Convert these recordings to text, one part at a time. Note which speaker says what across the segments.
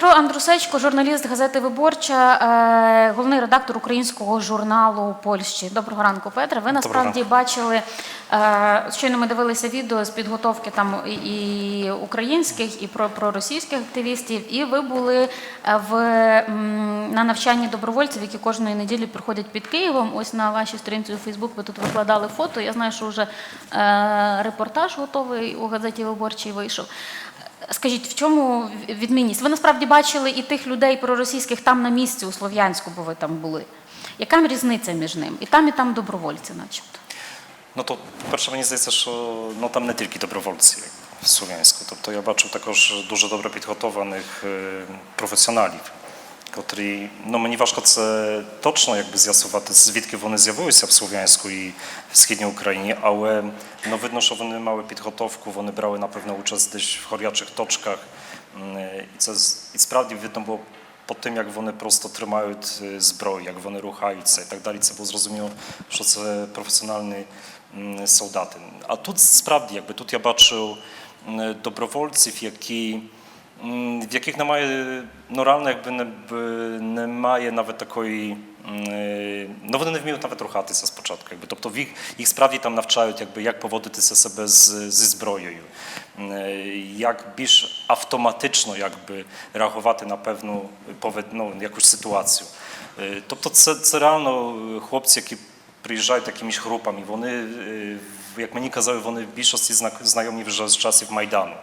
Speaker 1: Петро Андрусечко, журналіст газети Виборча, е, головний редактор українського журналу Польщі. Доброго ранку, Петре. Ви насправді бачили е, щойно ми дивилися відео з підготовки там і- українських, і про, про російських активістів. І ви були е, в на навчанні добровольців, які кожної неділі приходять під Києвом. Ось на вашій сторінці у Фейсбук ви тут викладали фото. Я знаю, що вже репортаж готовий у газеті Виборчий вийшов. Скажіть, в чому відмінність? Ви насправді бачили і тих людей проросійських там на місці у Слов'янську, бо ви там були. Яка різниця між ним? І там, і там добровольці, начебто.
Speaker 2: Ну то, по-перше, мені здається, що ну, там не тільки добровольці в Слов'янську. Тобто я бачив також дуже добре підготованих е, професіоналів, котрі, ну мені важко це точно якби з'ясувати, звідки вони з'явилися в Слов'янську і в Східній Україні, але ну, видно, що вони мали підготовку, вони брали, напевно, участь десь в горячих точках. М, е, І це з- і справді видно було по тим, як вони просто тримають е, зброю, як вони рухаються і так далі, це було зрозуміло, що це професіональні м, солдати. А тут справді, якби тут я бачив м, добровольців, які, м, в яких немає, ну реально якби не, немає навіть такої. Ну, вони не вміють навіть рухатися спочатку. Якби. Тобто їх, їх справді там навчають, якби, як поводитися себе з, зі зброєю, е, як більш автоматично якби, реагувати на певну ну, якусь ситуацію. Е, Тобто це, це реально хлопці, які приїжджають ж групами. Вони, е, як мені казали, вони в більшості знайомі вже з часів Майдану.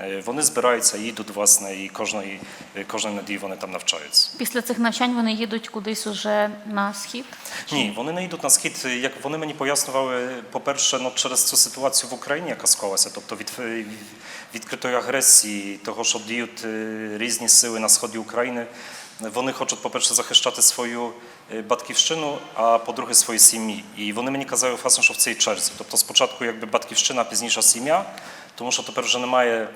Speaker 2: Е, Вони збираються, їдуть, власне, і кожної, е, кожної неділі вони там навчаються.
Speaker 1: Після цих навчань вони їдуть кудись уже на схід.
Speaker 2: Ні, вони не йдуть на схід. Як вони мені пояснювали, по-перше, ну, через цю ситуацію в Україні, яка склалася, тобто від від відкритої агресії, того, що діють е, різні сили на сході України. Вони хочуть, по-перше, захищати свою е, батьківщину, а по-друге, свої сім'ї. І вони мені казали, власне, що в цій черзі. Тобто спочатку якби батьківщина, а пізніше сім'я, тому що тепер вже немає,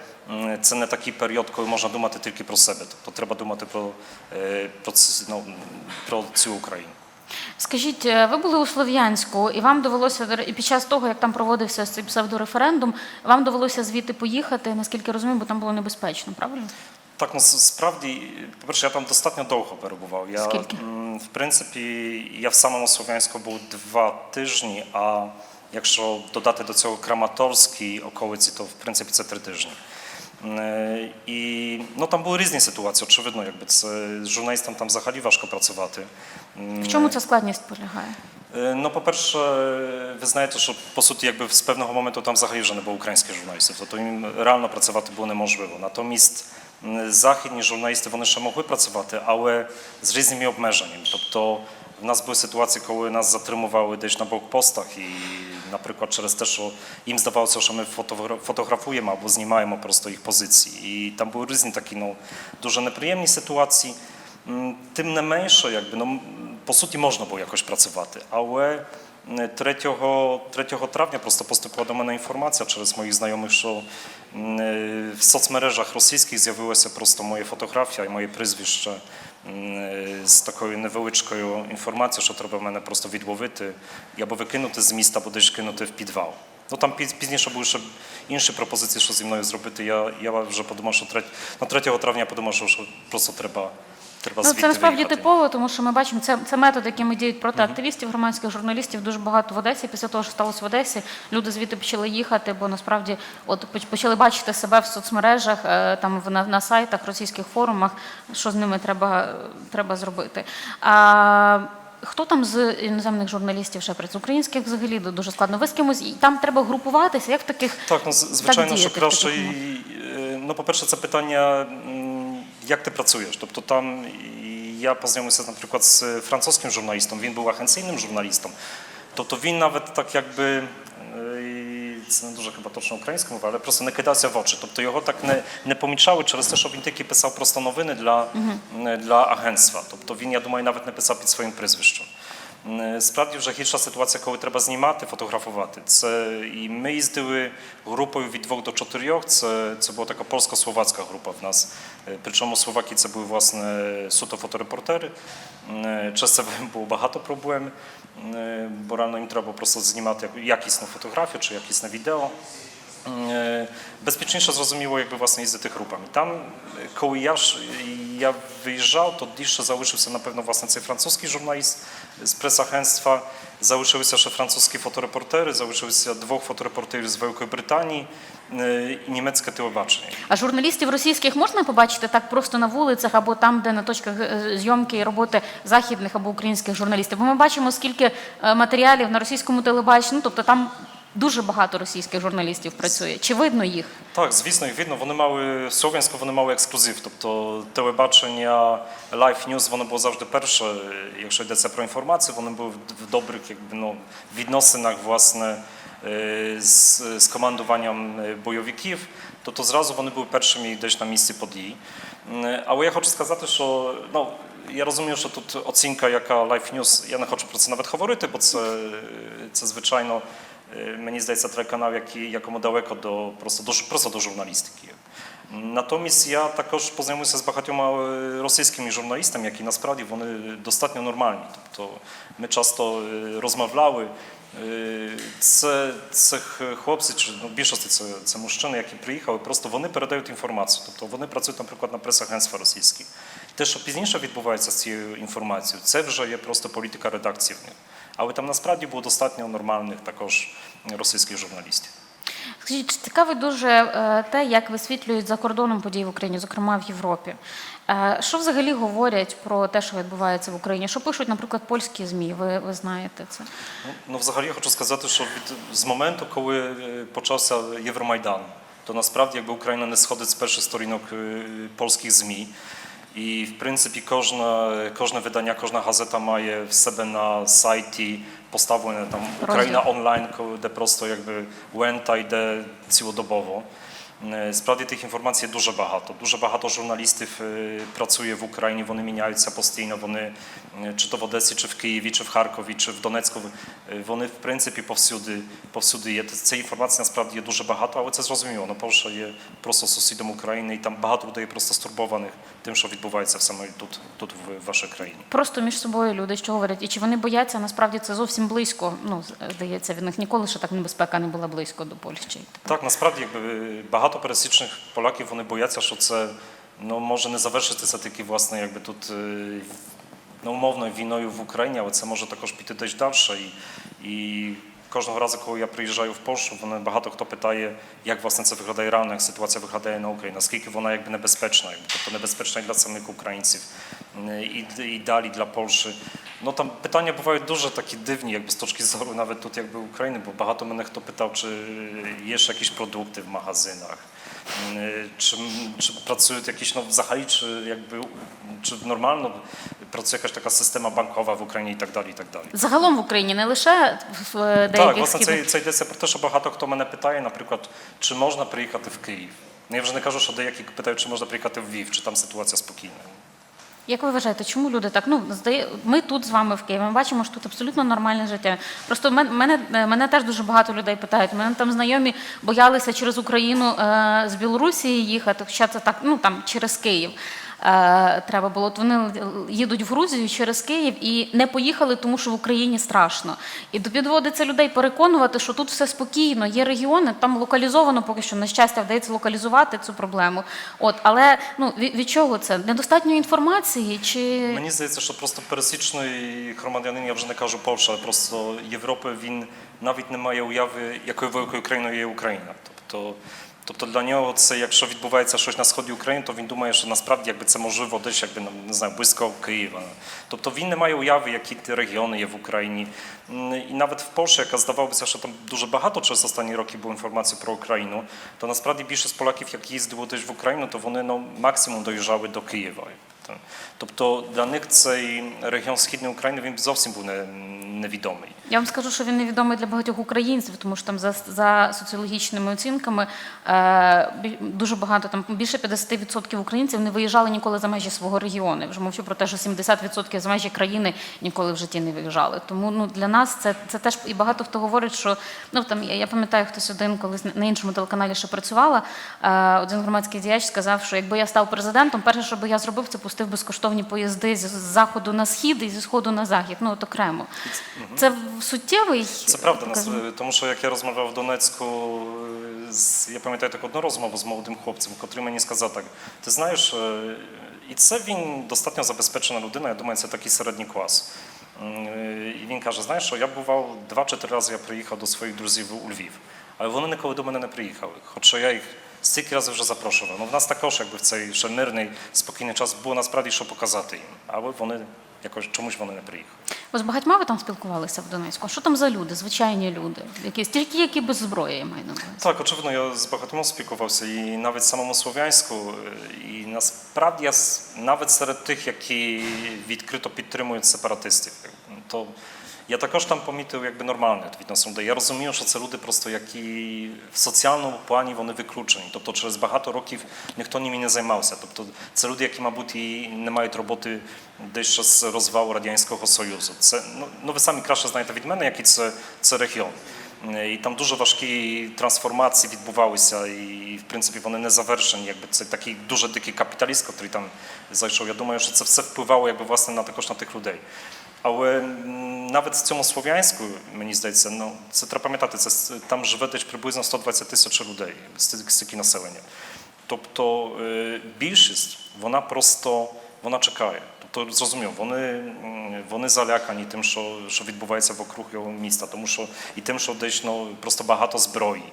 Speaker 2: це не такий період, коли можна думати тільки про себе. Тобто треба думати про, е, про, ну, про цю Україну.
Speaker 1: Скажіть, е, ви були у Слов'янську, і вам довелося і під час того, як там проводився цей псевдореферендум, вам довелося звідти поїхати, наскільки розумію, бо там було небезпечно, правильно?
Speaker 2: Так, ну с- справді, по-перше, я там достатньо довго перебував. Я,
Speaker 1: Скільки?
Speaker 2: м, в принципі, я в самому Слов'янську був два тижні, а якщо додати до цього Краматорській околиці, то в принципі це три тижні. М, е, І ну, там були різні ситуації, очевидно, якби це з журналістам там взагалі важко працювати. М,
Speaker 1: В чому ця складність полягає?
Speaker 2: Е, Ну, по-перше, ви знаєте, що по суті, якби з певного моменту там взагалі вже не було українських журналістів, тобто їм реально працювати було неможливо. Натомість м, західні журналісти вони ще могли працювати, але з різними обмеженнями. Тобто в нас були ситуації, коли нас затримували десь на блокпостах, і, наприклад, через те, що їм здавалося, що ми фотогра- фотографуємо або знімаємо просто їх позиції. І там були різні такі ну, дуже неприємні ситуації. М, Тим не менше, якби, ну, м, по суті, можна було якось працювати. Але м, 3, 3 травня просто поступила до мене інформація через моїх знайомих, що м, е, в соцмережах російських з'явилася просто моя фотографія і моє прізвище е, з такою невеличкою інформацією, що треба мене просто відловити і або викинути з міста, або десь кинути в підвал. Ну там пізніше були ще інші пропозиції, що зі мною зробити. Я, я вже подумав, що 3, на 3 травня я подумав, що просто треба. Треба
Speaker 1: Ну, це насправді
Speaker 2: виїхати.
Speaker 1: типово, тому що ми бачимо, це, це метод, якими діють проти активістів, громадських журналістів. Дуже багато в Одесі. Після того, що сталося в Одесі, люди звідти почали їхати, бо насправді от почали бачити себе в соцмережах, е, там в- на, на сайтах, російських форумах, що з ними треба, треба зробити. А, Хто там з іноземних журналістів ще працює? Українських взагалі дуже складно. Ви з кимось і там треба групуватися, як в таких
Speaker 2: Так, ну звичайно, що
Speaker 1: діяти в
Speaker 2: краще. е, Ну, по-перше, це питання, м, як ти працюєш. Тобто там і я познайомився, наприклад, з французьким журналістом, він був агенційним журналістом. Тобто він навіть так якби. е, і Це не дуже хіба точно українська мова, але просто не кидався в очі. Тобто його так не, не помічали через те, що він тільки писав просто новини для, е, для агентства. Тобто він, я думаю, навіть не писав під своїм прізвищем. Е, Справді вже гірша ситуація, коли треба знімати, фотографувати. Це і ми їздили групою від двох до чотирьох. Це, це була така польсько-словацька група в нас. Е, Причому Словакії це були власне суто фоторепортери. Е, Через це було багато проблем, е, бо рано їм треба просто знімати як- якісну фотографію чи якісне відео. Е, Безпечніше зрозуміло, якби власне їздити групами. Там, е, коли я ж я виїжджав, то більше залишився, напевно, власне цей французький журналіст з прес-агентства, залишилися ще французькі фоторепортери, залишилися двох фоторепортерів з Великої Британії е, і німецьке телебачення.
Speaker 1: А журналістів російських можна побачити так просто на вулицях або там, де на точках е, зйомки і роботи західних або українських журналістів? Бо ми бачимо, скільки е, матеріалів на російському телебаченні, ну, тобто там дуже багато російських журналістів працює. Чи видно їх?
Speaker 2: Так, звісно, їх видно. Вони мали Слов'янську, вони мали ексклюзив. Тобто телебачення Live News, воно було завжди перше. Якщо йдеться про інформацію, вони були в добрих якби, ну, відносинах власне е, з, з командуванням е, бойовиків. Тобто зразу вони були першими десь на місці подій. Але я хочу сказати, що ну, я розумію, що тут оцінка, яка Live News, я не хочу про це навіть говорити, бо це, це звичайно. Е, Мені здається, треба канал, який якому далеко до просто до жу- просто до журналістики. Натомість я також познайомився з багатьма е, російськими журналістами, які насправді вони достатньо нормальні. Тобто ми часто е, розмовляли. Е, Це цих хлопців, чи ну, в більшості це, це мужчини, які приїхали, просто вони передають інформацію. Тобто вони працюють, наприклад, на прес-агентства російські. Те, що пізніше відбувається з цією інформацією, це вже є просто політика редакції в них. Але там насправді було достатньо нормальних також російських журналістів.
Speaker 1: Скажіть, чи цікавить дуже е, те, як висвітлюють за кордоном події в Україні, зокрема в Європі. Е, Що взагалі говорять про те, що відбувається в Україні? Що пишуть, наприклад, польські ЗМІ? Ви, ви знаєте це?
Speaker 2: Ну, Ну, взагалі я хочу сказати, що від з моменту, коли е, почався Євромайдан, то насправді якби Україна не сходить з перших сторінок польських ЗМІ. І в принципі кожна, кожне видання, кожна газета має в себе на сайті поставлене там Україна онлайн, коли- де просто якби лента йде цілодобово. Е, Справді тих інформацій дуже багато. Дуже багато журналістів е, працює в Україні, вони міняються постійно. Вони е, чи то в Одесі, чи в Києві, чи в Харкові, чи в Донецьку. е, Вони в принципі повсюди, повсюди є. Цієї інформації насправді є дуже багато, але це зрозуміло. Ну, Польща є просто сусідом України, і там багато людей просто стурбованих тим, що відбувається саме тут, тут в вашій країні.
Speaker 1: Просто між собою люди що говорять, і чи вони бояться, насправді це зовсім близько. Ну, здається, від них ніколи ще так небезпека не була близько до Польщі.
Speaker 2: Так, насправді, багато пересічних поляків вони бояться, що це ну, може не завершитися тільки власне, якби тут е, ну, умовно війною в Україні, але це може також піти десь далі. І, і кожного разу, коли я приїжджаю в Польщу, вони багато хто питає, як власне це виглядає реально, як ситуація виглядає на Україні, наскільки вона якби небезпечна, якби, тобто небезпечна і для самих українців, е, і, і далі для Польщі. Ну там питання бувають дуже такі дивні, якби з точки зору навіть тут, якби України, бо багато мене хто питав, чи є ще якісь продукти в магазинах, czy чи, чи працюють якісь, Zachali, чи якби чи нормально працює якась така система банкова в Україні і так далі. І так далі.
Speaker 1: Загалом в Україні не лише в деяких
Speaker 2: Так, власне, це, це йдеться про те, що багато хто мене питає, наприклад, чи можна приїхати в Київ. Ну, я вже не кажу, що деякі питають, чи можна приїхати в Вів, чи там ситуація спокійна.
Speaker 1: Як ви вважаєте, чому люди так? Ну здає, ми тут з вами в Києві. Ми бачимо, що тут абсолютно нормальне життя. Просто мен- мене мене теж дуже багато людей питають. Мене там знайомі боялися через Україну е, з Білорусі їхати. Хоча це так, ну там через Київ. Е, треба було. От вони їдуть в Грузію через Київ і не поїхали, тому що в Україні страшно. І підводиться людей переконувати, що тут все спокійно. Є регіони, там локалізовано поки що на щастя вдається локалізувати цю проблему. От, але ну від, від чого це? Недостатньо інформації чи
Speaker 2: Мені здається, що просто пересічний громадянин, я вже не кажу Польща, просто Європи, він навіть не має уяви, якою великою країною є Україна. Тобто, тобто для нього це, якщо відбувається щось на сході України, то він думає, що насправді якби це можливо десь якби ну, не знаю, близько Києва. Тобто він не має уяви, які ті регіони є в Україні. М, І навіть в Польщі, яка здавалося, що там дуже багато через останні роки було інформації про Україну, то насправді більшість поляків, які їздили десь в Україну, то вони ну, максимум доїжджали до Києва. Тобто для них цей регіон Східної України він зовсім був не, невідомий.
Speaker 1: Я вам скажу, що він невідомий для багатьох українців, тому що там за, за соціологічними оцінками е, дуже багато, там більше 50% українців не виїжджали ніколи за межі свого регіону. Вже мовчу про те, що 70% за межі країни ніколи в житті не виїжджали. Тому ну, для нас це, це теж і багато хто говорить, що ну там я, пам'ятаю, хтось один колись на іншому телеканалі ще працювала. Е, один громадський діяч сказав, що якби я став президентом, перше, що би я зробив, це пустив безкоштовні поїзди з заходу на схід і зі сходу на захід. Ну от окремо. Це суттєвий
Speaker 2: Це правда,
Speaker 1: показник?
Speaker 2: тому що як я розмовляв в Донецьку з- я пам'ятаю таку одну розмову з молодим хлопцем, котрий мені сказав так: ти знаєш, е, і це він достатньо забезпечена людина, я думаю, це такий середній клас. Е, І він каже: знаєш, що я бував два чи три рази, я приїхав до своїх друзів у Львів, але вони ніколи до мене не приїхали. Хоча я їх стільки разів вже запрошував. Ну, в нас також, якби в цей ще мирний, спокійний час було насправді що показати їм, але вони якось чомусь вони не приїхали.
Speaker 1: Ви з багатьма ви там спілкувалися в Донецьку? Що там за люди, звичайні люди? Якісь тільки які без зброї, я маю на увазі.
Speaker 2: Так, очевидно, я з багатьма спілкувався і навіть в самому Слов'янську. І насправді я навіть серед тих, які відкрито підтримують сепаратистів, то я також там помітив якби нормальне відносно людей. Я розумію, що це люди просто, які в соціальному плані вони виключені. Тобто через багато років ніхто ними не займався. Тобто це люди, які, мабуть, і не мають роботи десь ще з розвалу Радянського Союзу. Це ну, ну ви самі краще знаєте від мене, який це, це регіон. Е, І там дуже важкі трансформації відбувалися, і в принципі вони не завершені. Якби це такий дуже дикий капіталіст, який там зайшов. Я думаю, що це все впливало якби власне на також на тих людей. Але навіть в цьому Слов'янську, мені здається, ну це треба пам'ятати, це там живе десь приблизно 120 тисяч людей, стільки населення. Тобто е, більшість вона просто вона чекає. Тобто зрозуміло, вони, вони залякані тим, що, що відбувається вокруг його міста, тому що і тим, що десь ну, просто багато зброї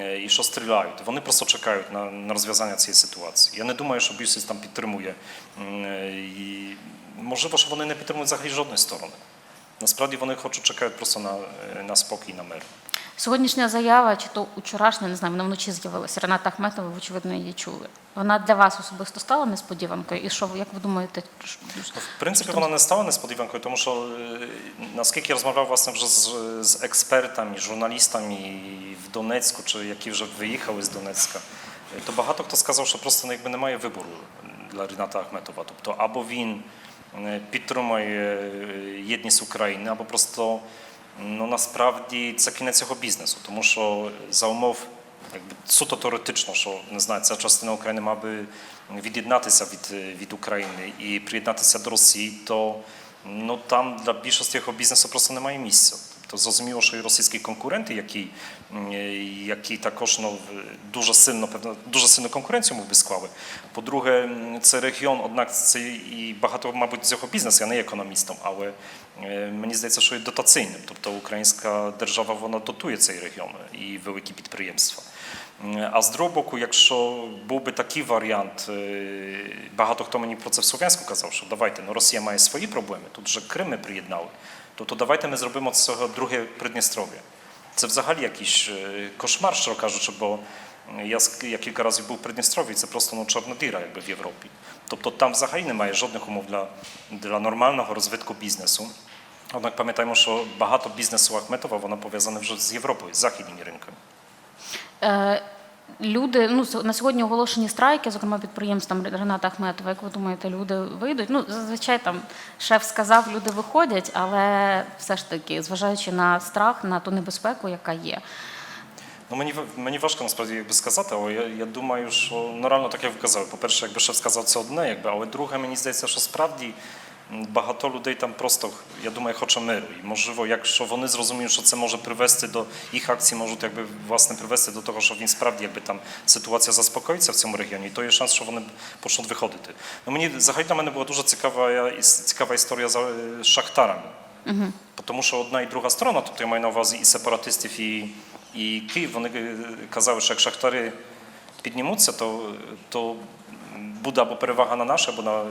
Speaker 2: е, і що стріляють. Вони просто чекають на, на розв'язання цієї ситуації. Я не думаю, що більшість там підтримує. е, І можливо, що вони не підтримують взагалі жодної сторони. Насправді вони хочуть чекають просто на, е, на спокій, на мир.
Speaker 1: Сьогоднішня заява, чи то вчорашня, не знаю, вона вночі з'явилася. Рената Ахметова, ви, очевидно, її чули. Вона для вас особисто стала несподіванкою. І що як ви думаєте,
Speaker 2: В принципі, вона не стала несподіванкою, тому що е, наскільки я розмовляв власне вже з, з експертами, журналістами в Донецьку, чи які вже виїхали з Донецька, е, то багато хто сказав, що просто ну, якби немає вибору для Ріната Ахметова. Тобто або він підтримує е, єдність України, або просто ну насправді це кінець цього бізнесу, тому що за умов якби суто теоретично, що не знаю, ця частина України має би від'єднатися від, е, від України і приєднатися до Росії, то ну там для більшості його бізнесу просто немає місця. Тобто зрозуміло, що і російські конкуренти, які, які також ну, дуже сильно дуже сильну конкуренцію мов би склали. По-друге, це регіон, однак це і багато, мабуть, з його бізнесу. Я не економістом, але мені здається, що і дотаційним. Тобто українська держава вона дотує цей регіон і великі підприємства. А з другого боку, якщо був би такий варіант, багато хто мені про це в Слов'янську казав, що давайте, ну Росія має свої проблеми, тут вже Крим приєднали, тобто давайте ми зробимо з цього друге Придністров'я. Це взагалі якийсь е, кошмар, що кажучи, бо я, ск- я кілька разів був в Придністров'ї, це просто ну, чорна діра якби, в Європі. Тобто там взагалі немає жодних умов для, для нормального розвитку бізнесу. Однак пам'ятаємо, що багато бізнесу Ахметова воно пов'язане вже з Європою, з західними ринками.
Speaker 1: Люди, ну на сьогодні оголошені страйки, зокрема підприємством Рената Ахметова. Як ви думаєте, люди вийдуть? Ну зазвичай там шеф сказав, люди виходять, але все ж таки, зважаючи на страх, на ту небезпеку, яка є.
Speaker 2: Ну, мені, мені важко насправді якби сказати, але я, я думаю, що ну, реально так як ви казали. По-перше, якби шеф сказав це одне, якби, але друге, мені здається, що справді багато людей там просто, я думаю, хоче миру. І можливо, якщо вони зрозуміють, що це може привести до їх акції, можуть якби власне привести до того, що він справді якби там ситуація заспокоїться в цьому регіоні, то є шанс, що вони почнуть виходити. Ну, мені взагалі для мене була дуже цікава, цікава історія е, з шахтарами. Тому що одна і друга сторона, тобто я маю на увазі і сепаратистів, і, і Київ, вони е, казали, що як шахтари піднімуться, то, то буде або перевага на нашій, або на,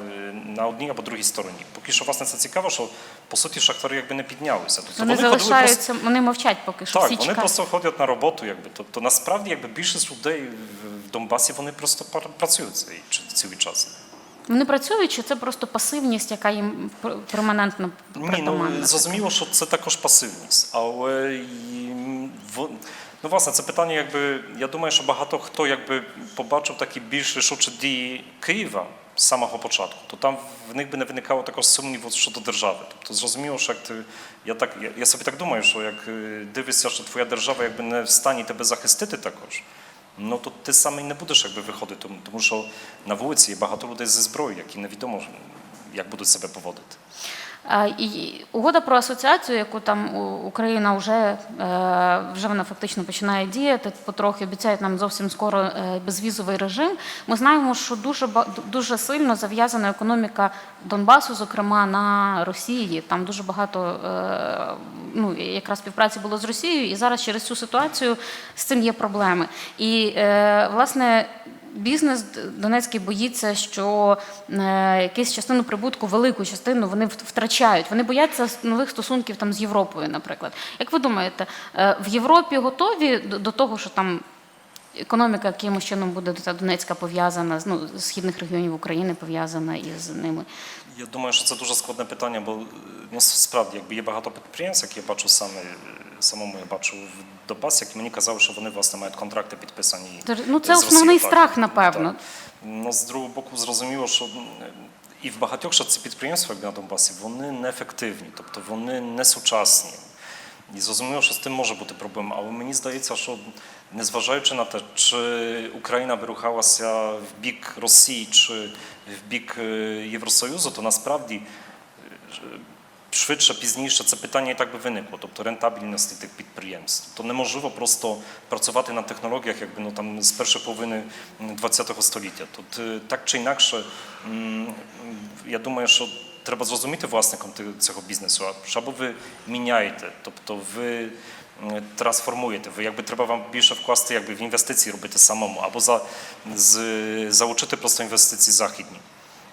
Speaker 2: на одній, або другій стороні. Поки що, власне, це цікаво, що по суті шахтари якби не піднялися. Тобто
Speaker 1: Вони,
Speaker 2: ходили
Speaker 1: залишаються, вони мовчать поки що.
Speaker 2: так,
Speaker 1: всі
Speaker 2: вони
Speaker 1: чекають.
Speaker 2: просто ходять на роботу, якби. Тобто насправді якби більшість людей в- Донбасі вони просто працюють цей, цілий час.
Speaker 1: Вони працюють, чи це просто пасивність, яка їм пер- перманентно
Speaker 2: Ні, ну зрозуміло, що це також пасивність, але в- ну, власне, це питання, якби я думаю, що багато хто якби побачив такі більш рішучі дії Києва з самого початку, то там в них би не виникало також сумніву щодо держави. Тобто зрозуміло, що як ти я так я, я собі так думаю, що як е, дивишся, що твоя держава якби не в стані тебе захистити також. Ну то ти саме не будеш якби виходити, тому що на вулиці є багато людей зі зброєю, які невідомо як будуть себе поводити.
Speaker 1: І угода про асоціацію, яку там Україна вже, е, вже вона фактично починає діяти, потрохи обіцяють нам зовсім скоро е, безвізовий режим. Ми знаємо, що дуже дуже сильно зав'язана економіка Донбасу, зокрема на Росії. Там дуже багато е, ну, якраз співпраці було з Росією, і зараз через цю ситуацію з цим є проблеми. І власне. Бізнес Донецький боїться, що е, якусь частину прибутку, велику частину вони втрачають. Вони бояться нових стосунків там з Європою, наприклад. Як ви думаєте, е, в Європі готові до, до того, що там економіка якимось чином буде ця Донецька пов'язана ну, з східних регіонів України пов'язана із ними?
Speaker 2: Я думаю, що це дуже складне питання, бо е, ну, справді якби є багато підприємств, які я бачу саме е, самому я бачу в Донбасі, які мені казали, що вони власне мають контракти підписані.
Speaker 1: Ну, це основний
Speaker 2: так.
Speaker 1: страх, напевно.
Speaker 2: Так. Ну, з другого боку, зрозуміло, що і в багатьох що ці підприємства якби на Донбасі вони неефективні, тобто вони не сучасні. І зрозуміло, що з тим може бути проблема. Але мені здається, що незважаючи на те, чи Україна вирухалася в бік Росії, чи в бік е, Євросоюзу, то насправді е, швидше, пізніше це питання і так би виникло, тобто рентабельності тих підприємств. То неможливо просто працювати на технологіях, якби ну там з першої половини ХХ століття. Тут е, так чи інакше, м, я думаю, що треба зрозуміти власником ти- цього бізнесу, а що або ви міняєте, тобто ви м, трансформуєте. Ви якби треба вам більше вкласти якби в інвестиції робити самому, або за з, залучити просто інвестиції західні.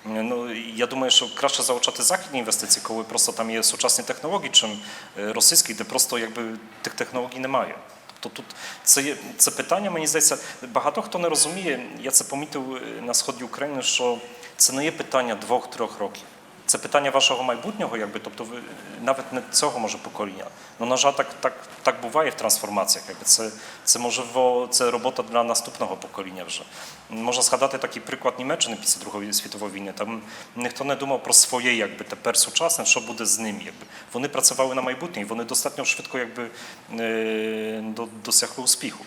Speaker 2: Ну, я думаю, що краще залучати західні інвестиції, коли просто там є сучасні технології, чим е, російські, де просто якби тих технологій немає. Тобто тут це є це питання, мені здається, багато хто не розуміє. Я це помітив е, на сході України, що це не є питання двох-трьох років. Це питання вашого майбутнього, якби, тобто ви навіть не цього може покоління. Ну, на жаль, так, так, так буває в трансформаціях. Якби це, це можливо, це робота для наступного покоління вже. Можна згадати такий приклад Німеччини після Другої світової війни. Там ніхто не думав про своє, якби тепер сучасне, що буде з ним. Якби. Вони працювали на майбутнє, і вони достатньо швидко якби, е, досягли успіху.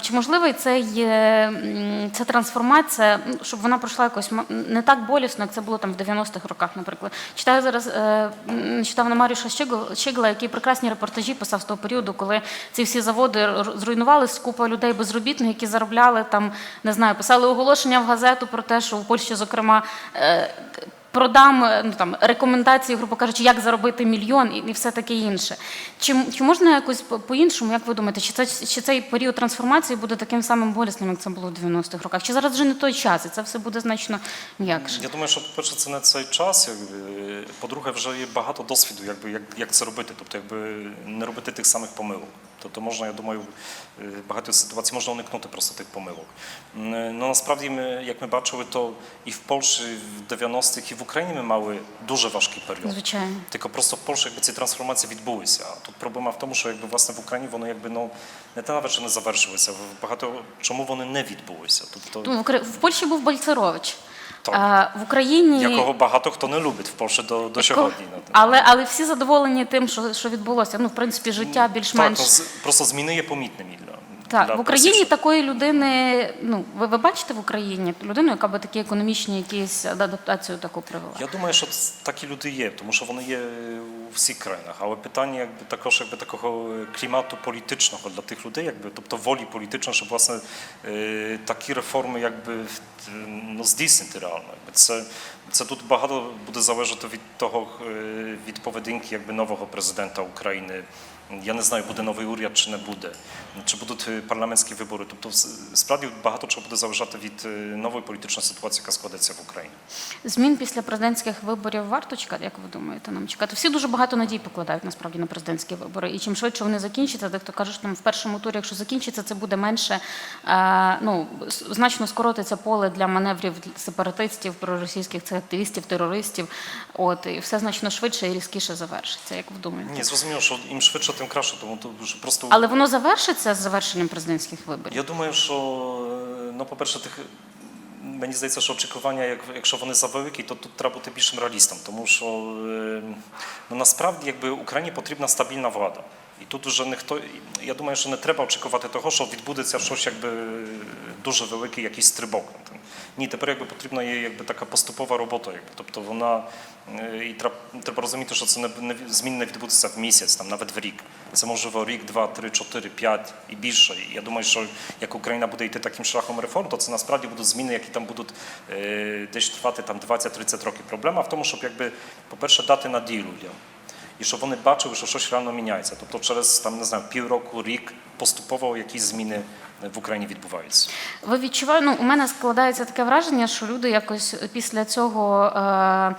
Speaker 1: Чи можливий це ця трансформація, ну, щоб вона пройшла якось не так болісно, як це було там в 90-х роках, наприклад. Читаю зараз, е, читав на Маріша Щигл- Щигла, який прекрасні репортажі писав з того періоду, коли ці всі заводи зруйнувались, купа людей безробітних, які заробляли там, не знаю, писали оголошення в газету про те, що в Польщі, зокрема, е, продам е, ну, там, рекомендації, грубо кажучи, як заробити мільйон і, і все таке інше. Чи, чи можна якось по- по-іншому, як ви думаєте, чи, це, чи цей період трансформації буде таким самим болісним, як це було в 90-х роках? Чи зараз вже не той час, і це все буде значно м'якше?
Speaker 2: Я думаю, що по-перше, це не цей час. Якби. По-друге, вже є багато досвіду, якби, як, як це робити, тобто якби не робити тих самих помилок. Тобто можна, я думаю, е, багато ситуацій можна уникнути просто тих помилок. Е, Ну насправді, ми, як ми бачили, то і в Польщі в 90-х, і в Україні ми мали дуже важкий період.
Speaker 1: Звичайно.
Speaker 2: Тільки просто в Польщі якби ці трансформації відбулися. А тут проблема в тому, що якби власне в Україні воно якби ну не те навіть що не завершилося. Багато чому вони не відбулися. Тобто
Speaker 1: в Польщі був Бальцерович.
Speaker 2: Так.
Speaker 1: В Україні
Speaker 2: якого багато хто не любить в Польщі до, до сьогодні.
Speaker 1: Але, але всі задоволені тим, що, що відбулося. Ну, в принципі, життя більш-менш.
Speaker 2: Ну, просто зміни є помітними для,
Speaker 1: Так,
Speaker 2: для
Speaker 1: в Україні
Speaker 2: пересічних.
Speaker 1: такої людини, ну ви, ви бачите в Україні людину, яка би такі економічні якісь адаптацію таку привела?
Speaker 2: Я думаю, що такі люди є, тому що вони є у всіх країнах. Але питання якби також якби такого клімату політичного для тих людей, якби тобто волі політичної, щоб власне е, такі реформи якби ну, здійснити реально. Якби це, це тут багато буде залежати від того е, від поведінки якби нового президента України. Я не знаю, буде новий уряд чи не буде, чи будуть е, парламентські вибори. Тобто, справді багато чого буде залежати від е, нової політичної ситуації, яка складеться в Україні.
Speaker 1: Змін після президентських виборів варто чекати, як ви думаєте, нам чекати? Всі дуже багато надій покладають насправді на президентські вибори. І чим швидше вони закінчаться, дехто каже, що там в першому турі, якщо закінчиться, це буде менше, е, ну значно скоротиться поле для маневрів сепаратистів, проросійських це активістів, терористів. От і все значно швидше і різкіше завершиться. Як ви думаєте?
Speaker 2: Ні, зрозуміло, що їм швидше, тим краще, тому то що просто
Speaker 1: Але воно завершиться з завершенням президентських виборів.
Speaker 2: я думаю, що е, ну, по-перше, тих мені здається, що очікування, як якщо вони завеликі, то тут треба бути більшим реалістом, тому що е, ну насправді якби Україні потрібна стабільна влада. І тут уже ніхто, я думаю, що не треба очікувати того, що відбудеться щось якби дуже великий якийсь стрибок. Ні, тепер якби потрібна є якби така поступова робота. Якби. Тобто вона е, і треба, треба розуміти, що це не, не змін не відбудеться в місяць, там навіть в рік. Це можливо рік, два, три, чотири, п'ять і більше. І я думаю, що як Україна буде йти таким шляхом реформ, то це насправді будуть зміни, які там будуть е, десь тривати там 20-30 років. Проблема в тому, щоб якби, по-перше, дати надію людям. І щоб вони бачили, що щось реально міняється. Тобто через там не знаю півроку, рік поступово якісь зміни в Україні відбуваються.
Speaker 1: Ви відчуваєте, ну, у мене складається таке враження, що люди якось після цього. Е-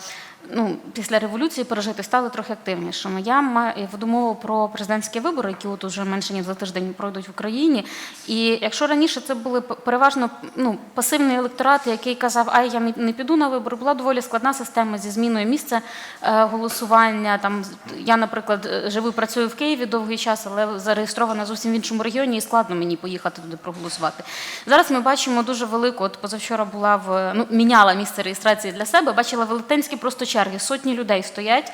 Speaker 1: Ну, після революції пережити стали трохи активнішими. Я маю мову про президентські вибори, які от уже менше ніж за тиждень пройдуть в Україні. І якщо раніше це були переважно ну, пасивний електорат, який казав, ай, я не, піду на вибори, була доволі складна система зі зміною місця е, голосування. Там я, наприклад, е, живу працюю в Києві довгий час, але зареєстрована зовсім в іншому регіоні, і складно мені поїхати туди проголосувати. Зараз ми бачимо дуже велику. От позавчора була в ну міняла місце реєстрації для себе. Бачила велетенські просто черги. Сотні людей стоять,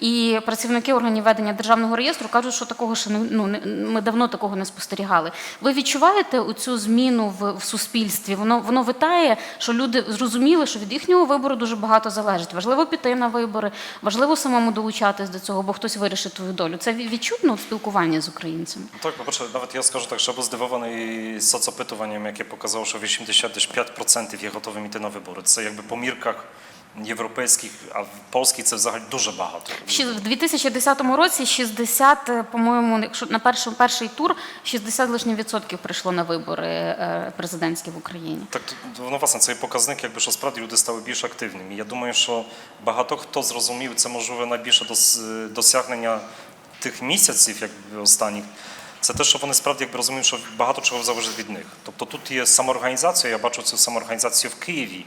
Speaker 1: і працівники органів ведення державного реєстру кажуть, що такого ще не- ну ми давно такого не спостерігали. Ви відчуваєте цю зміну в, в суспільстві? Воно воно витає, що люди зрозуміли, що від їхнього вибору дуже багато залежить. Важливо піти на вибори, важливо самому долучатись до цього, бо хтось вирішить твою долю. Це відчутно в спілкуванні з українцями.
Speaker 2: Так, по-перше, навіть я скажу так, що був здивований соцопитуванням, яке показало, що 85% є готові йти на вибори. Це якби по мірках європейських, а в польських це взагалі дуже багато.
Speaker 1: Ще в 2010 році 60, е, по-моєму, якщо на перший, перший тур 60 лишнім відсотків прийшло на вибори е, президентські в Україні.
Speaker 2: Так воно власне це показник, якби що справді люди стали більш активними. Я думаю, що багато хто зрозумів це можливо найбільше досягнення тих місяців, якби останніх. Це те, що вони справді якби розуміють, що багато чого залежить від них. Тобто тут є самоорганізація, я бачу цю самоорганізацію в Києві,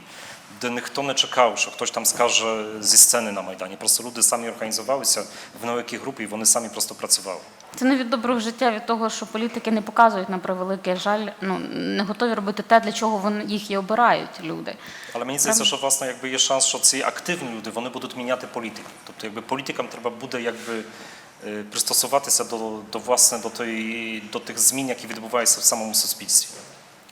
Speaker 2: де ніхто не чекав, що хтось там скаже зі сцени на Майдані. Просто люди самі організувалися в невеликій групі і вони самі просто працювали.
Speaker 1: Це не від доброго життя, від того, що політики не показують на превеликий жаль, ну не готові робити те, для чого вони їх і обирають люди.
Speaker 2: Але мені здається, що власне якби є шанс, що ці активні люди вони будуть міняти політику. Тобто, якби політикам треба буде якби е, пристосуватися до, до власне до тої до тих змін, які відбуваються в самому суспільстві.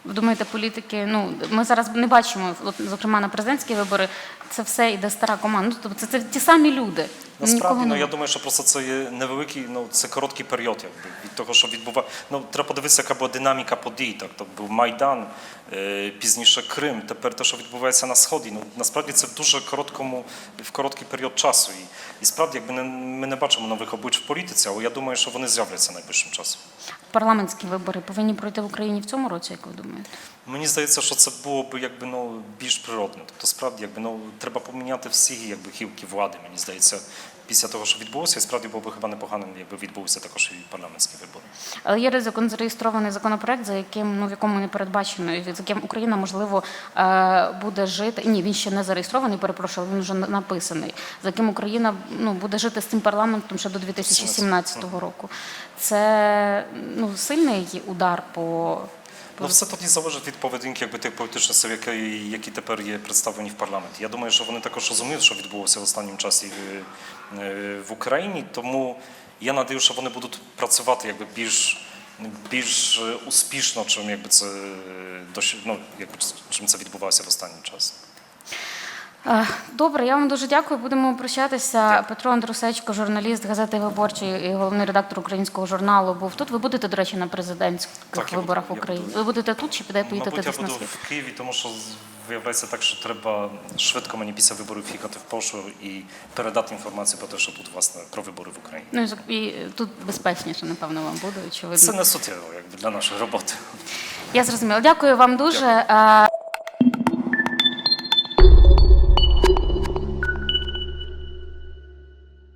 Speaker 1: Ви думаєте, політики, ну ми зараз не бачимо, от, зокрема на президентські вибори, це все йде стара команда. Ну, тобто це, це ті самі люди.
Speaker 2: Насправді, ну я думаю, що просто це є невеликий, ну це короткий період, якби від того, що відбува. Ну треба подивитися, яка була динаміка подій. Так, то був Майдан, е, пізніше Крим. Тепер те, що відбувається на сході. Ну насправді це в дуже короткому, в короткий період часу. І, і справді, якби не ми не бачимо нових облич в політиці, але я думаю, що вони з'являться найближчим часом.
Speaker 1: Парламентські вибори повинні пройти в Україні в цьому році, як ви думаєте?
Speaker 2: Мені здається, що це було б якби ну більш природно. Тобто, справді, якби ну треба поміняти всі якби гілки влади. Мені здається, після того, що відбулося, і справді було б хіба непоганим, якби відбувся також і парламентські вибори.
Speaker 1: Але є ризиком зареєстрований законопроект, за яким ну в якому не передбачено, і з яким Україна можливо е, буде жити. Ні, він ще не зареєстрований. Перепрошую, він вже на- написаний. За яким Україна ну буде жити з цим парламентом ще до 2017 року. Це ну сильний удар по.
Speaker 2: Ну, все тоді залежить від поведінки якби тих політичних сил, які, які тепер є представлені в парламенті. Я думаю, що вони також розуміють, що відбулося в останнім часі в, е, в Україні. Тому я надію, що вони будуть працювати якби більш, більш е, успішно, чим якби це е, ну, якби, чим це відбувалося в останній час.
Speaker 1: Е, Добре, я вам дуже дякую. Будемо прощатися. Петро Андрусечко, журналіст газети Виборчий і головний редактор українського журналу, був тут. Ви будете, до речі, на президентських
Speaker 2: Так,
Speaker 1: виборах в
Speaker 2: я
Speaker 1: Україні.
Speaker 2: буду.
Speaker 1: Ви будете тут чи підете поїдете
Speaker 2: я
Speaker 1: десь на
Speaker 2: буду в Києві, тому що виявляється так, що треба швидко мені після виборів їхати в Польщу і передати інформацію про те, що тут власне про вибори в Україні.
Speaker 1: Ну і тут безпечніше, напевно, вам буде, очевидно.
Speaker 2: Це не суттєво якби для нашої роботи.
Speaker 1: Я зрозуміла. Дякую вам дуже. Е,